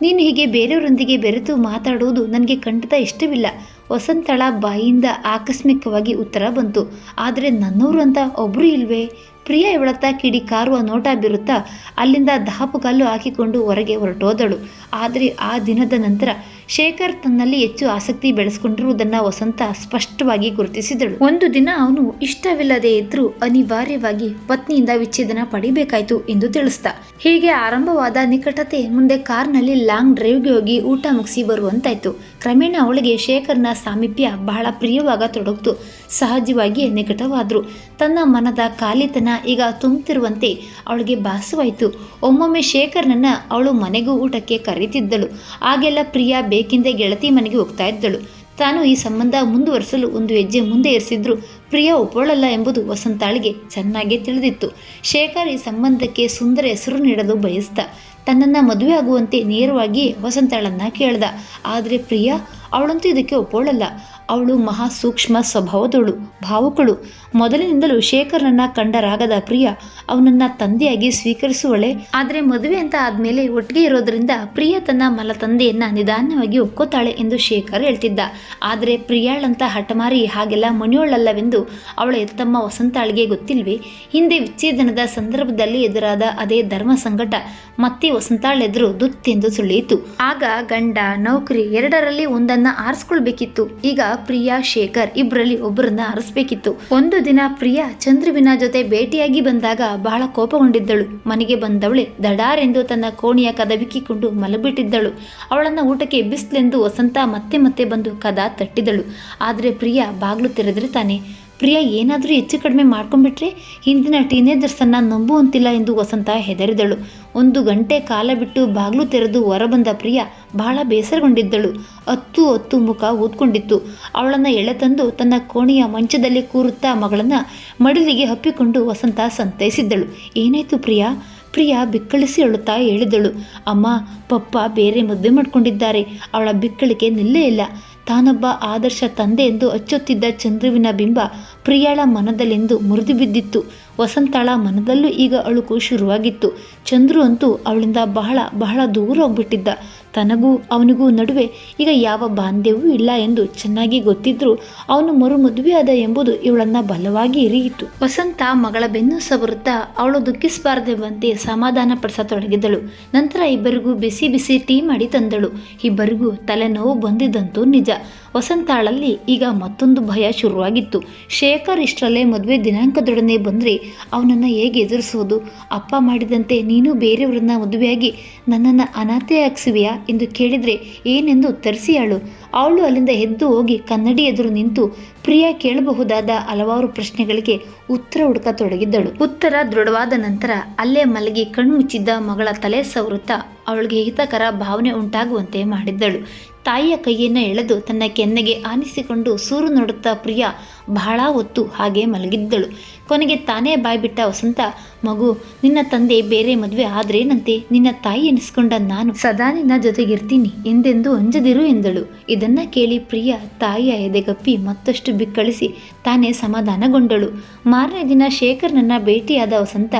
ನೀನು ಹೀಗೆ ಬೇರೆಯವರೊಂದಿಗೆ ಬೆರೆತು ಮಾತಾಡುವುದು ನನಗೆ ಖಂಡಿತ ಇಷ್ಟವಿಲ್ಲ. ವಸಂತಳ ಬಾಯಿಯಿಂದ ಆಕಸ್ಮಿಕವಾಗಿ ಉತ್ತರ ಬಂತು. ಆದರೆ ನನ್ನವರು ಅಂತ ಒಬ್ಬರು ಇಲ್ವೇ? ಪ್ರಿಯ ಇವಳತ್ತ ಕಿಡಿ ಕಾರುವ ನೋಟ ಬೀರುತ್ತಾ ಅಲ್ಲಿಂದ ದಾಪುಗಾಲು ಹಾಕಿಕೊಂಡು ಹೊರಗೆ ಹೊರಟೋದಳು. ಆದರೆ ಆ ದಿನದ ನಂತರ ಶೇಖರ್ ತನ್ನಲ್ಲಿ ಹೆಚ್ಚು ಆಸಕ್ತಿ ಬೆಳೆಸ್ಕೊಂಡಿರುವುದನ್ನು ವಸಂತ ಸ್ಪಷ್ಟವಾಗಿ ಗುರುತಿಸಿದಳು. ಒಂದು ದಿನ ಅವನು ಇಷ್ಟವಿಲ್ಲದೆ ಇದ್ರೂ ಅನಿವಾರ್ಯವಾಗಿ ಪತ್ನಿಯಿಂದ ವಿಚ್ಛೇದನ ಪಡಿಬೇಕಾಯ್ತು ಎಂದು ತಿಳಿಸ್ತ ಹೀಗೆ ಆರಂಭವಾದ ನಿಕಟತೆ ಮುಂದೆ ಕಾರ್ನಲ್ಲಿ ಲಾಂಗ್ ಡ್ರೈವ್ಗೆ ಹೋಗಿ ಊಟ ಮುಗಿಸಿ ಬರುವಂತಾಯ್ತು. ಕ್ರಮೇಣ ಅವಳಿಗೆ ಶೇಖರ್ನ ಸಾಮೀಪ್ಯ ಬಹಳ ಪ್ರಿಯವಾಗ ತೊಡಗಿತು. ಸಹಜವಾಗಿಯೇ ನಿಕಟವಾದರು. ತನ್ನ ಮನದ ಖಾಲಿತನ ಈಗ ತುಂಬುತ್ತಿರುವಂತೆ ಅವಳಿಗೆ ಭಾಸವಾಯಿತು. ಒಮ್ಮೊಮ್ಮೆ ಶೇಖರ್ನನ್ನ ಅವಳು ಮನೆಗೂ ಊಟಕ್ಕೆ ಕರೀತಿದ್ದಳು ಆಗೆಲ್ಲ ಪ್ರಿಯಾ ಬೇಕೆಂದೇ ಗೆಳತಿ ಮನೆಗೆ ಹೋಗ್ತಾ ಇದ್ದಳು. ತಾನು ಈ ಸಂಬಂಧ ಮುಂದುವರಿಸಲು ಒಂದು ಹೆಜ್ಜೆ ಮುಂದೆ ಇರಿಸಿದ್ರು ಪ್ರಿಯಾ ಒಪ್ಪೋಳಲ್ಲ ಎಂಬುದು ವಸಂತಾಳಿಗೆ ಚೆನ್ನಾಗಿ ತಿಳಿದಿತ್ತು. ಶೇಖರ್ ಈ ಸಂಬಂಧಕ್ಕೆ ಸುಂದರ ಹೆಸರು ನೀಡಲು ಬಯಸ್ತ ತನ್ನನ್ನು ಮದುವೆ ಆಗುವಂತೆ ನೇರವಾಗಿ ವಸಂತಾಳನ್ನ ಕೇಳ್ದ. ಆದರೆ ಪ್ರಿಯಾ ಅವಳಂತೂ ಇದಕ್ಕೆ ಒಪ್ಪೋಳಲ್ಲ ಅವಳು ಮಹಾ ಸೂಕ್ಷ್ಮ ಸ್ವಭಾವದವಳು, ಭಾವುಕಳು. ಮೊದಲಿನಿಂದಲೂ ಶೇಖರ್ನನ್ನ ಕಂಡರಾಗದ ಪ್ರಿಯ ಅವನನ್ನ ತಂದೆಯಾಗಿ ಸ್ವೀಕರಿಸುವಳೆ. ಆದರೆ ಮದುವೆ ಅಂತ ಆದ್ಮೇಲೆ ಒಟ್ಟಿಗೆ ಇರೋದ್ರಿಂದ ಪ್ರಿಯ ತನ್ನ ಮಲ ತಂದೆಯನ್ನ ನಿಧಾನವಾಗಿ ಒಕ್ಕೋತಾಳೆ ಎಂದು ಶೇಖರ್ ಹೇಳ್ತಿದ್ದ. ಆದರೆ ಪ್ರಿಯಾಳಂತ ಹಠಮಾರಿ ಹಾಗೆಲ್ಲ ಮಣಿಯೋಳಲ್ಲವೆಂದು ಅವಳ ತಮ್ಮ ವಸಂತಾಳಿಗೆ ಗೊತ್ತಿಲ್ವೇ? ಹಿಂದೆ ವಿಚ್ಛೇದನದ ಸಂದರ್ಭದಲ್ಲಿ ಎದುರಾದ ಅದೇ ಧರ್ಮ ಸಂಕಟ ಮತ್ತೆ ವಸಂತಾಳೆದುರು ದುತ್ತೆಂದು ಸುಳಿಯಿತು ಆಗ ಗಂಡ, ನೌಕರಿ ಎರಡರಲ್ಲಿ ಒಂದನ್ನ ಆರಿಸ್ಕೊಳ್ಬೇಕಿತ್ತು. ಈಗ ಪ್ರಿಯಾ ಶೇಖರ್ ಇಬ್ಬರಲ್ಲಿ ಒಬ್ಬರನ್ನ ಅರಸ್ಬೇಕಿತ್ತು. ಒಂದು ದಿನ ಪ್ರಿಯಾ ಚಂದ್ರುವಿನ ಜೊತೆ ಭೇಟಿಯಾಗಿ ಬಂದಾಗ ಬಹಳ ಕೋಪಗೊಂಡಿದ್ದಳು. ಮನೆಗೆ ಬಂದವಳೆ ದಡಾರೆಂದು ತನ್ನ ಕೋಣೆಯ ಕದಬಿಕ್ಕಿಕೊಂಡು ಮಲಬಿಟ್ಟಿದ್ದಳು ಅವಳನ್ನ ಊಟಕ್ಕೆ ಎಬ್ಬಿಸ್ಲೆಂದು ವಸಂತ ಮತ್ತೆ ಮತ್ತೆ ಬಂದು ಕದ ತಟ್ಟಿದಳು. ಆದರೆ ಪ್ರಿಯಾ ಬಾಗ್ಲು ತೆರೆದ್ರೆ ತಾನೆ ಪ್ರಿಯಾ, ಏನಾದರೂ ಹೆಚ್ಚು ಕಡಿಮೆ ಮಾಡ್ಕೊಂಡ್ಬಿಟ್ರೆ ಹಿಂದಿನ ಟೀನೇಜರ್ಸನ್ನು ನಂಬುವಂತಿಲ್ಲ ಎಂದು ವಸಂತ ಹೆದರಿದಳು. ಒಂದು ಗಂಟೆ ಕಾಲ ಬಿಟ್ಟು ಬಾಗಿಲು ತೆರೆದು ಹೊರಬಂದ ಪ್ರಿಯಾ ಬಹಳ ಬೇಸರಗೊಂಡಿದ್ದಳು. ಹತ್ತು ಹತ್ತು ಮುಖ ಊದ್ಕೊಂಡಿತ್ತು. ಅವಳನ್ನು ಎಳೆತಂದು ತನ್ನ ಕೋಣೆಯ ಮಂಚದಲ್ಲಿ ಕೂರುತ್ತಾ ಮಗಳನ್ನು ಮಡಿಲಿಗೆ ಹಪ್ಪಿಕೊಂಡು ವಸಂತ ಸಂತೈಸಿದ್ದಳು. ಏನಾಯ್ತು ಪ್ರಿಯಾ? ಪ್ರಿಯಾ ಬಿಕ್ಕಳಿಸಿ ಅಳುತ್ತಾ ಹೇಳಿದಳು. ಅಮ್ಮ, ಪಪ್ಪ ಬೇರೆ ಮದುವೆ ಮಾಡ್ಕೊಂಡಿದ್ದಾರೆ. ಅವಳ ಬಿಕ್ಕಳಿಕೆ ನಿಲ್ಲೇ ಇಲ್ಲ. ತಾನೊಬ್ಬ ಆದರ್ಶ ತಂದೆ ಎಂದು ಅಚ್ಚೊತ್ತಿದ್ದ ಚಂದ್ರುವಿನ ಬಿಂಬ ಪ್ರಿಯಾಳ ಮನದಲ್ಲೆಂದು ಮುರಿದು ಬಿದ್ದಿತ್ತು ವಸಂತಾಳ ಮನದಲ್ಲೂ ಈಗ ಅಳುಕು ಶುರುವಾಗಿತ್ತು. ಚಂದ್ರು ಅಂತೂ ಅವಳಿಂದ ಬಹಳ ಬಹಳ ದೂರ ಹೋಗ್ಬಿಟ್ಟಿದ್ದ. ತನಗೂ ಅವನಿಗೂ ನಡುವೆ ಈಗ ಯಾವ ಬಾಂಧವ್ಯವೂ ಇಲ್ಲ ಎಂದು ಚೆನ್ನಾಗಿ ಗೊತ್ತಿದ್ರೂ ಅವನು ಮರು ಮದುವೆಯಾದ ಎಂಬುದು ಇವಳನ್ನ ಬಲವಾಗಿ ಇರಿಯಿತು. ವಸಂತ ಮಗಳ ಬೆನ್ನು ಸವರುತ್ತಾ ಅವಳು ದುಃಖಿಸಬಾರದೆಂಬಂತೆ ಸಮಾಧಾನ ಪಡಿಸತೊಡಗಿದಳು ನಂತರ ಇಬ್ಬರಿಗೂ ಬಿಸಿ ಬಿಸಿ ಟೀ ಮಾಡಿ ತಂದಳು. ಇಬ್ಬರಿಗೂ ತಲೆನೋವು ಬಂದಿದ್ದಂತೂ ನಿಜ. ವಸಂತಾಳಲ್ಲಿ ಈಗ ಮತ್ತೊಂದು ಭಯ ಶುರುವಾಗಿತ್ತು. ಶೇಖರ್ ಇಷ್ಟರಲ್ಲೇ ಮದುವೆ ದಿನಾಂಕದೊಡನೆ ಬಂದರೆ ಅವನನ್ನು ಹೇಗೆ ಎದುರಿಸೋದು ಅಪ್ಪ ಮಾಡಿದಂತೆ ನೀನು ಬೇರೆಯವರನ್ನ ಮದುವೆಯಾಗಿ ನನ್ನನ್ನು ಅನಾಥೆಯಾಗಿಸುವೆಯಾ? ಎಂದು ಕೇಳಿದರೆ, ಏನೆಂದು ಉತ್ತರಿಸಿಯಾಳು ಅವಳು ಅಲ್ಲಿಂದ ಎದ್ದು ಹೋಗಿ ಕನ್ನಡಿ ಎದುರು ನಿಂತು ಪ್ರಿಯ ಕೇಳಬಹುದಾದ ಹಲವಾರು ಪ್ರಶ್ನೆಗಳಿಗೆ ಉತ್ತರ ಹುಡುಕತೊಡಗಿದ್ದಳು ಉತ್ತರ ದೃಢವಾದ ನಂತರ ಅಲ್ಲೇ ಮಲಗಿ ಕಣ್ಮುಚ್ಚಿದ್ದ ಮಗಳ ತಲೆ ಸವೃತ್ತ ಅವಳಿಗೆ ಹಿತಕರ ಭಾವನೆ ಉಂಟಾಗುವಂತೆ ಮಾಡಿದ್ದಳು. ತಾಯಿಯ ಕೈಯನ್ನು ಎಳೆದು ತನ್ನ ಕೆನ್ನೆಗೆ ಆನಿಸಿಕೊಂಡು ಸೂರು ನೋಡುತ್ತಾ ಪ್ರಿಯ ಬಹಳ ಹೊತ್ತು ಹಾಗೆ ಮಲಗಿದ್ದಳು. ಕೊನೆಗೆ ತಾನೇ ಬಾಯ್ಬಿಟ್ಟ ವಸಂತ, ಮಗು, ನಿನ್ನ ತಂದೆ ಬೇರೆ ಮದುವೆ ಆದ್ರೇನಂತೆ? ನಿನ್ನ ತಾಯಿ ಎನಿಸ್ಕೊಂಡ ನಾನು ಸದಾ ನಿನ್ನ ಜೊತೆಗಿರ್ತೀನಿ ಎಂದೆಂದು ಅಂಜದಿರು ಎಂದಳು. ಇದನ್ನ ಕೇಳಿ ಪ್ರಿಯ ತಾಯಿಯ ಎದೆಗಪ್ಪಿ ಮತ್ತಷ್ಟು ಬಿಕ್ಕಳಿಸಿ ತಾನೇ ಸಮಾಧಾನಗೊಂಡಳು. ಮಾರನೇ ದಿನ ಶೇಖರ್ನನ್ನ ಭೇಟಿಯಾದ ವಸಂತ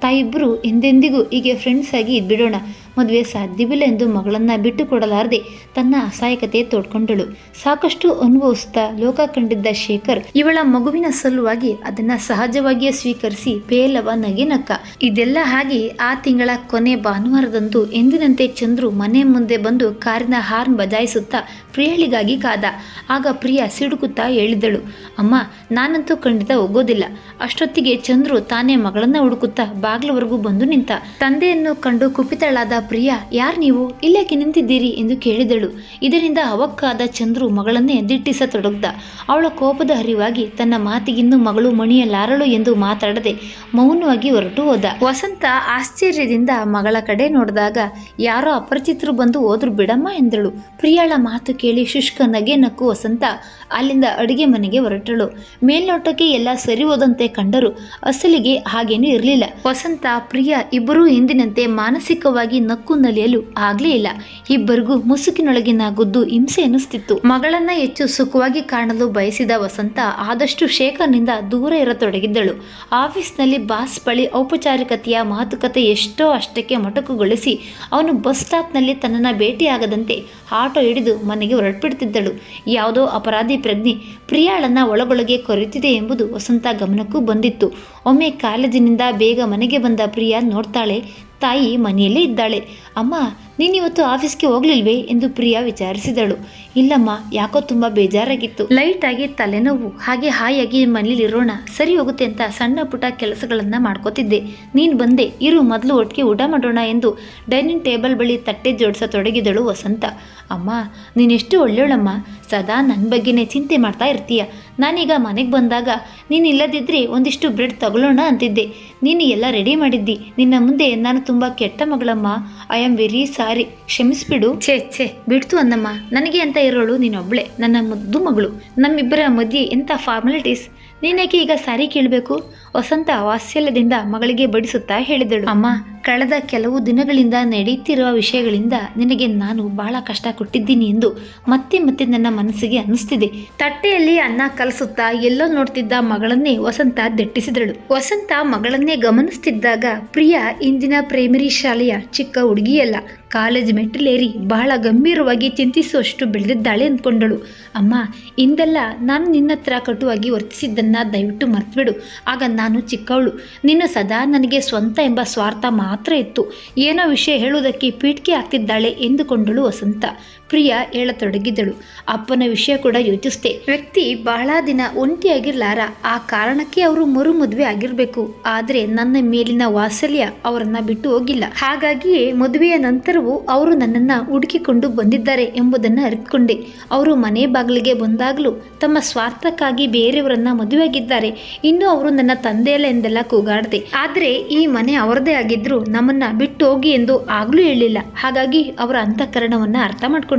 ತಾಯಿಬ್ಬರು ಎಂದೆಂದಿಗೂ ಹೀಗೆ ಫ್ರೆಂಡ್ಸ್ ಆಗಿ ಇದ್ಬಿಡೋಣ. ಮದುವೆ ಸಾಧ್ಯವಿಲ್ಲ ಎಂದು ಮಗಳನ್ನ ಬಿಟ್ಟು ಕೊಡಲಾರದೆ ತನ್ನ ಅಸಹಾಯಕತೆ ತೋಡ್ಕೊಂಡಳು. ಸಾಕಷ್ಟು ಅನುಭವಿಸ್ತಾ ಲೋಕ ಕಂಡಿದ್ದ ಶೇಖರ್ ಇವಳ ಮಗುವಿನ ಸಲುವಾಗಿ ಅದನ್ನ ಸಹಜವಾಗಿಯೇ ಸ್ವೀಕರಿಸಿ ಪೇಲವ ನಗೆ ನಕ್ಕ ಇದೆಲ್ಲ ಹಾಗೆ ಆ ತಿಂಗಳ ಕೊನೆ ಭಾನುವಾರದಂದು ಎಂದಿನಂತೆ ಚಂದ್ರು ಮನೆ ಮುಂದೆ ಬಂದು ಕಾರಿನ ಹಾರ್ನ್ ಬಜಾಯಿಸುತ್ತಾ ಪ್ರಿಯಳಿಗಾಗಿ ಕಾದ. ಆಗ ಪ್ರಿಯ ಸಿಡುಕುತ್ತಾ ಹೇಳಿದಳು, ಅಮ್ಮ, ನಾನಂತೂ ಖಂಡಿತ ಹೋಗೋದಿಲ್ಲ ಅಷ್ಟೊತ್ತಿಗೆ ಚಂದ್ರು ತಾನೇ ಮಗಳನ್ನ ಹುಡುಕುತ್ತಾ ಬಾಗ್ಲವರೆಗೂ ಬಂದು ನಿಂತ. ತಂದೆಯನ್ನು ಕಂಡು ಕುಪಿತಳಾದ ಪ್ರಿಯಾ, ಯಾರು ನೀವು? ಇಲ್ಲೇಕೆ ನಿಂತಿದ್ದೀರಿ ಎಂದು ಕೇಳಿದಳು. ಇದರಿಂದ ಅವಕ್ಕಾದ ಚಂದ್ರು ಮಗಳನ್ನೇ ದಿಟ್ಟಿಸತೊಡಗ್ದ. ಅವಳ ಕೋಪದ ಹರಿವಾಗಿ ತನ್ನ ಮಾತಿಗಿನ್ನು ಮಗಳು ಮಣಿಯಲಾರಳು ಎಂದು ಮಾತಾಡದೆ ಮೌನವಾಗಿ ಹೊರಟು ಹೋದ. ವಸಂತ ಆಶ್ಚರ್ಯದಿಂದ ಮಗಳ ಕಡೆ ನೋಡಿದಾಗ ಯಾರೋ ಅಪರಿಚಿತರು ಬಂದು ಹೋದ್ರು ಬಿಡಮ್ಮ ಎಂದಳು. ಪ್ರಿಯಳ ಮಾತು ಕೇಳಿ ಶುಷ್ಕ ನಗೆ ನಕ್ಕು ವಸಂತ ಅಲ್ಲಿಂದ ಅಡುಗೆ ಮನೆಗೆ ಹೊರಟಳು. ಮೇಲ್ನೋಟಕ್ಕೆ ಎಲ್ಲ ಸರಿ ಹೋದಂತೆ ಕಂಡರು. ಅಸಲಿಗೆ ಹಾಗೇನೂ ಇರಲಿಲ್ಲ. ವಸಂತ, ಪ್ರಿಯ ಇಬ್ಬರೂ ಎಂದಿನಂತೆ ಮಾನಸಿಕವಾಗಿ ನಕ್ಕು ನಲಿಯಲು ಆಗ್ಲೇ ಇಲ್ಲ. ಇಬ್ಬರಿಗೂ ಮುಸುಕಿನೊಳಗಿನ ಗುದ್ದು ಹಿಂಸೆ ಅನಿಸ್ತಿತ್ತು ಮಗಳನ್ನ ಹೆಚ್ಚು ಸುಖವಾಗಿ ಕಾಣಲು ಬಯಸಿದ ವಸಂತ ಆದಷ್ಟು ಶೇಖರ್ನಿಂದ ದೂರ ಇರತೊಡಗಿದ್ದಳು. ಆಫೀಸ್ನಲ್ಲಿ ಬಾಸ್ ಬಳಿ ಔಪಚಾರಿಕತೆಯ ಮಾತುಕತೆ ಎಷ್ಟೋ ಅಷ್ಟಕ್ಕೆ ಮೊಟಕುಗೊಳಿಸಿ ಅವನು ಬಸ್ ಸ್ಟಾಪ್ನಲ್ಲಿ ತನ್ನನ್ನು ಭೇಟಿಯಾಗದಂತೆ ಆಟೋ ಹಿಡಿದು ಮನೆಗೆ ಹೊರಟ್ಬಿಡ್ತಿದ್ದಳು. ಯಾವುದೋ ಅಪರಾಧಿ ಪ್ರಜ್ಞೆ ಪ್ರಿಯಾಳನ್ನ ಒಳಗೊಳಗೆ ಕೊರೆಯುತ್ತಿದೆ ಎಂಬುದು ವಸಂತ ಗಮನಕ್ಕೂ ಬಂದಿತ್ತು. ಒಮ್ಮೆ ಕಾಲೇಜಿನಿಂದ ಬೇಗ ಮನೆಗೆ ಬಂದ ಪ್ರಿಯಾ ನೋಡ್ತಾಳೆ ತಾಯಿ ಮನೆಯಲ್ಲೇ ಇದ್ದಾಳೆ. ಅಮ್ಮ ನೀನಿವತ್ತು ಆಫೀಸ್ಗೆ ಹೋಗ್ಲಿಲ್ವೇ ಎಂದು ಪ್ರಿಯಾ ವಿಚಾರಿಸಿದಳು. ಇಲ್ಲಮ್ಮ, ಯಾಕೋ ತುಂಬ ಬೇಜಾರಾಗಿತ್ತು. ಲೈಟಾಗಿ ತಲೆನೋವು, ಹಾಗೆ ಹಾಯಾಗಿ ಮನೇಲಿರೋಣ ಸರಿ ಹೋಗುತ್ತೆ ಅಂತ ಸಣ್ಣ ಪುಟ್ಟ ಕೆಲಸಗಳನ್ನು ಮಾಡ್ಕೋತಿದ್ದೆ. ನೀನು ಬಂದೆ, ಇರು, ಮೊದಲು ಒಟ್ಟಿಗೆ ಊಟ ಮಾಡೋಣ ಎಂದು ಡೈನಿಂಗ್ ಟೇಬಲ್ ಬಳಿ ತಟ್ಟೆ ಜೋಡಿಸತೊಡಗಿದಳು ವಸಂತ. ಅಮ್ಮ, ನೀನೆಷ್ಟು ಒಳ್ಳೆಯವಳಮ್ಮ, ಸದಾ ನನ್ನ ಬಗ್ಗೆನೇ ಚಿಂತೆ ಮಾಡ್ತಾ ಇರ್ತೀಯ. ನಾನೀಗ ಮನೆಗೆ ಬಂದಾಗ ನೀನು ಇಲ್ಲದಿದ್ದರೆ ಒಂದಿಷ್ಟು ಬ್ರೆಡ್ ತಗೊಳ್ಳೋಣ ಅಂತಿದ್ದೆ. ನೀನು ಎಲ್ಲ ರೆಡಿ ಮಾಡಿದ್ದಿ. ನಿನ್ನ ಮುಂದೆ ನಾನು ತುಂಬ ಕೆಟ್ಟ ಮಗಳಮ್ಮ. ಐ ಆಮ್ ವೆರಿ ಸಾರಿ, ಕ್ಷಮಿಸ್ಬಿಡು. ಛೇ ಛೇ, ಬಿಡ್ತು ಅಂದಮ್ಮ ನನಗೆ ಅಂತ ಇರೋಳು ನೀನೊಬ್ಳೆ, ನನ್ನ ಮುದ್ದು ಮಗಳು. ನಮ್ಮಿಬ್ಬರ ಮಧ್ಯೆ ಎಂಥ ಫಾರ್ಮಾಲಿಟೀಸ್ ನೀನೇಕೆ ಈಗ ಸಾರಿ ಕೇಳಬೇಕು? ವಸಂತ ವಾತ್ಸಲ್ಯದಿಂದ ಮಗಳಿಗೆ ಬಡಿಸುತ್ತಾ ಹೇಳಿದಳು. ಅಮ್ಮ ಕಳೆದ ಕೆಲವು ದಿನಗಳಿಂದ ನಡೆಯುತ್ತಿರುವ ವಿಷಯಗಳಿಂದ ನಿನಗೆ ನಾನು ಬಹಳ ಕಷ್ಟ ಕೊಟ್ಟಿದ್ದೀನಿ ಎಂದು ಮತ್ತೆ ಮತ್ತೆ ನನ್ನ ಮನಸ್ಸಿಗೆ ಅನ್ನಿಸ್ತಿದೆ. ತಟ್ಟೆಯಲ್ಲಿ ಅನ್ನ ಕಲಸುತ್ತಾ ಎಲ್ಲೋ ನೋಡ್ತಿದ್ದ ಮಗಳನ್ನೇ ವಸಂತ ದಟ್ಟಿಸಿದಳು. ವಸಂತ ಮಗಳನ್ನೇ ಗಮನಿಸ್ತಿದ್ದಾಗ ಪ್ರಿಯಾ ಇಂದಿನ ಪ್ರೈಮರಿ ಶಾಲೆಯ ಚಿಕ್ಕ ಹುಡುಗಿಯಲ್ಲ. ಕಾಲೇಜ್ ಮೆಟ್ಟಿಲೇರಿ ಬಹಳ ಗಂಭೀರವಾಗಿ ಚಿಂತಿಸುವಷ್ಟು ಬೆಳೆದಿದ್ದಾಳೆ ಅಂದ್ಕೊಂಡಳು. ಅಮ್ಮ, ಇಂದೆಲ್ಲ ನಾನು ನಿನ್ನ ಹತ್ರ ಕಟುವಾಗಿ ವರ್ತಿಸಿದ್ದನ್ನು ದಯವಿಟ್ಟು ಮರ್ತುಬಿಡು. ಆಗ ನಾನು ಚಿಕ್ಕವಳು. ನೀನು ಸದಾ ನನಗೆ ಸ್ವಂತ ಎಂಬ ಸ್ವಾರ್ಥ ಮಾತ್ರ ಇತ್ತು. ಏನೋ ವಿಷಯ ಹೇಳುವುದಕ್ಕೆ ಪೀಠಿಕೆ ಆಗ್ತಿದ್ದಾಳೆ ಎಂದುಕೊಂಡಳು ವಸಂತ. ಪ್ರಿಯ ಹೇಳತೊಡಗಿದಳು. ಅಪ್ಪನ ವಿಷಯ ಕೂಡ ಯೋಚಿಸ್ದೆ. ವ್ಯಕ್ತಿ ಬಹಳ ದಿನ ಒಂಟಿಯಾಗಿರ್ಲಾರ, ಆ ಕಾರಣಕ್ಕೆ ಅವರು ಮರು ಮದುವೆ ಆಗಿರಬೇಕು. ಆದರೆ ನನ್ನ ಮೇಲಿನ ವಾತ್ಸಲ್ಯ ಅವರನ್ನ ಬಿಟ್ಟು ಹೋಗಿಲ್ಲ. ಹಾಗಾಗಿಯೇ ಮದುವೆಯ ನಂತರವೂ ಅವರು ನನ್ನನ್ನ ಹುಡುಕಿಕೊಂಡು ಬಂದಿದ್ದಾರೆ ಎಂಬುದನ್ನು ಅರಿತುಕೊಂಡೆ. ಅವರು ಮನೆ ಬಾಗಿಲಿಗೆ ಬಂದಾಗಲೂ ತಮ್ಮ ಸ್ವಾರ್ಥಕ್ಕಾಗಿ ಬೇರೆಯವರನ್ನ ಮದುವೆಯಾಗಿದ್ದಾರೆ. ಇನ್ನು ಅವರು ನನ್ನ ತಂದೆಯಲ್ಲ ಎಂದೆಲ್ಲ ಕೂಗಾಡಿದೆ. ಆದರೆ ಈ ಮನೆ ಅವರದೇ ಆಗಿದ್ರು ನಮ್ಮನ್ನ ಬಿಟ್ಟು ಹೋಗಿ ಎಂದು ಆಗ್ಲೂ ಹೇಳಿಲ್ಲ. ಹಾಗಾಗಿ ಅವರ ಅಂತಃಕರಣವನ್ನ ಅರ್ಥ ಮಾಡ್ಕೊಂಡೆ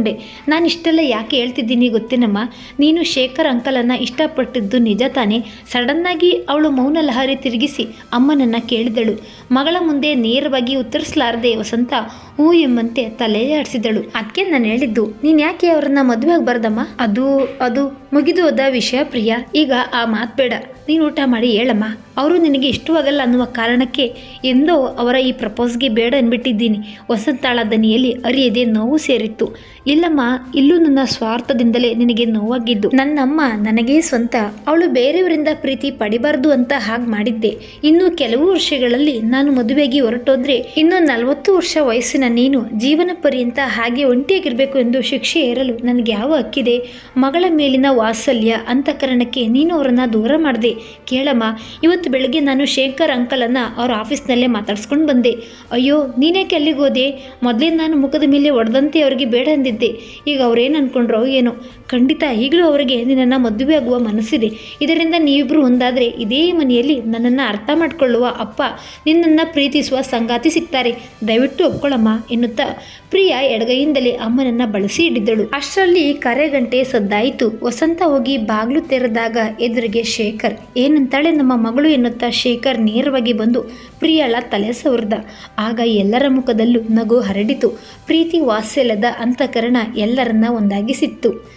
ನಾನು ಇಷ್ಟೆಲ್ಲ ಯಾಕೆ ಹೇಳ್ತಿದ್ದೀನಿ ಗೊತ್ತೇನಮ್ಮ? ನೀನು ಶೇಖರ್ ಅಂಕಲನ್ನು ಇಷ್ಟಪಟ್ಟಿದ್ದು ನಿಜ ತಾನೇ. ಸಡನ್ನಾಗಿ ಅವಳು ಮೌನ ಲಹರಿ ತಿರುಗಿಸಿ ಅಮ್ಮನನ್ನು ಕೇಳಿದಳು. ಮಗಳ ಮುಂದೆ ನೇರವಾಗಿ ಉತ್ತರಿಸಲಾರದೆ ವಸಂತ ಹೂ ಎಂಬಂತೆ ತಲೆ ಆಡಿಸಿದಳು ಅದಕ್ಕೆ ನಾನು ಹೇಳಿದ್ದು, ನೀನು ಯಾಕೆ ಅವರನ್ನ ಮದುವೆ ಆಗಬಾರ್ದಮ್ಮ ಅದು ಅದು ಮುಗಿದು ಹೋದ ವಿಷಯ ಪ್ರಿಯ. ಈಗ ಆ ಮಾತು ಬೇಡ. ನೀನು ಊಟ ಮಾಡಿ ಹೇಳಮ್ಮ. ಅವರು ನಿನಗೆ ಇಷ್ಟವಾಗಲ್ಲ ಅನ್ನುವ ಕಾರಣಕ್ಕೆ ಎಂದೋ ಅವರ ಈ ಪ್ರಪೋಸ್ಗೆ ಬೇಡ ಅನ್ಬಿಟ್ಟಿದ್ದೀನಿ. ವಸಂತಾಳ ದನಿಯಲ್ಲಿ ಅರಿಯದೆ ನೋವು ಸೇರಿತ್ತು. ಇಲ್ಲಮ್ಮ, ಇಲ್ಲೂ ನನ್ನ ಸ್ವಾರ್ಥದಿಂದಲೇ ನಿನಗೆ ನೋವಾಗಿದ್ದು. ನನ್ನಮ್ಮ ನನಗೆ ಸ್ವಂತ. ಅವಳು ಬೇರೆಯವರಿಂದ ಪ್ರೀತಿ ಪಡಿಬಾರ್ದು ಅಂತ ಹಾಗೆ ಮಾಡಿದ್ದೆ. ಇನ್ನು ಕೆಲವು ವರ್ಷಗಳಲ್ಲಿ ನಾನು ಮದುವೆಗೆ ಹೊರಟೋದ್ರೆ ಇನ್ನು ನಲವತ್ತು ವರ್ಷ ವಯಸ್ಸಿನ ನೀನು ಜೀವನ ಪರ್ಯಂತ ಹಾಗೆ ಒಂಟಿಯಾಗಿರಬೇಕು ಎಂದು ಶಿಕ್ಷೆ ಏರಲು ನನಗೆ ಯಾವ ಹಕ್ಕಿದೆ? ಮಗಳ ಮೇಲಿನ ವಾತ್ಸಲ್ಯ ಅಂತಃಕರಣಕ್ಕೆ ನೀನು ಅವರನ್ನ ದೂರ ಮಾಡಿದೆ. ಕೇಳಮ್ಮ, ಇವತ್ತು ಬೆಳಗ್ಗೆ ನಾನು ಶೇಖರ್ ಅಂಕಲನ್ನು ಅವ್ರ ಆಫೀಸ್ನಲ್ಲೇ ಮಾತಾಡ್ಸ್ಕೊಂಡು ಬಂದೆ. ಅಯ್ಯೋ ನೀನೇಕೆ ಅಲ್ಲಿಗೆ ಹೋದೆ? ಮೊದಲೇ ನಾನು ಮುಖದ ಮೇಲೆ ಒಡೆದಂತೆ ಅವರಿಗೆ ಬೇಡ ಅಂದಿದ್ದೆ. ಈಗ ಅವ್ರೇನು ಅಂದ್ಕೊಂಡ್ರೋ ಏನೋ. ಖಂಡಿತ ಈಗಲೂ ಅವರಿಗೆ ನಿನ್ನನ್ನು ಮದುವೆ ಆಗುವ ಮನಸ್ಸಿದೆ. ಇದರಿಂದ ನೀವಿಬ್ಬರು ಒಂದಾದರೆ ಇದೇ ಮನೆಯಲ್ಲಿ ನನ್ನನ್ನು ಅರ್ಥ ಮಾಡಿಕೊಳ್ಳುವ ಅಪ್ಪ ನಿನ್ನನ್ನು ಪ್ರೀತಿಸುವ ಸಂಗಾತಿ ಸಿಗ್ತಾರೆ. ದಯವಿಟ್ಟು ಒಪ್ಕೊಳ್ಳಮ್ಮ ಎನ್ನುತ್ತಾ ಪ್ರಿಯ ಎಡಗೈಯಿಂದಲೇ ಅಮ್ಮನನ್ನು ಬಳಸಿ ಹಿಡಿದಳು. ಅಷ್ಟರಲ್ಲಿ ಕರೆಗಂಟೆ ಸದ್ದಾಯಿತು. ವಸಂತ ಹೋಗಿ ಬಾಗ್ಲು ತೆರೆದಾಗ ಎದುರಿಗೆ ಶೇಖರ್. ಏನಂತಾಳೆ ನಮ್ಮ ಮಗಳು ಎನ್ನುತ್ತಾ ಶೇಖರ್ ನೇರವಾಗಿ ಬಂದು ಪ್ರಿಯಳ ತಲೆ ಸವರ್ದ. ಆಗ ಎಲ್ಲರ ಮುಖದಲ್ಲೂ ನಗು ಹರಡಿತು. ಪ್ರೀತಿ ವಾತ್ಸಲ್ಯದ ಅಂತಃಕರಣ ಎಲ್ಲರನ್ನ ಒಂದಾಗಿಸಿತ್ತು.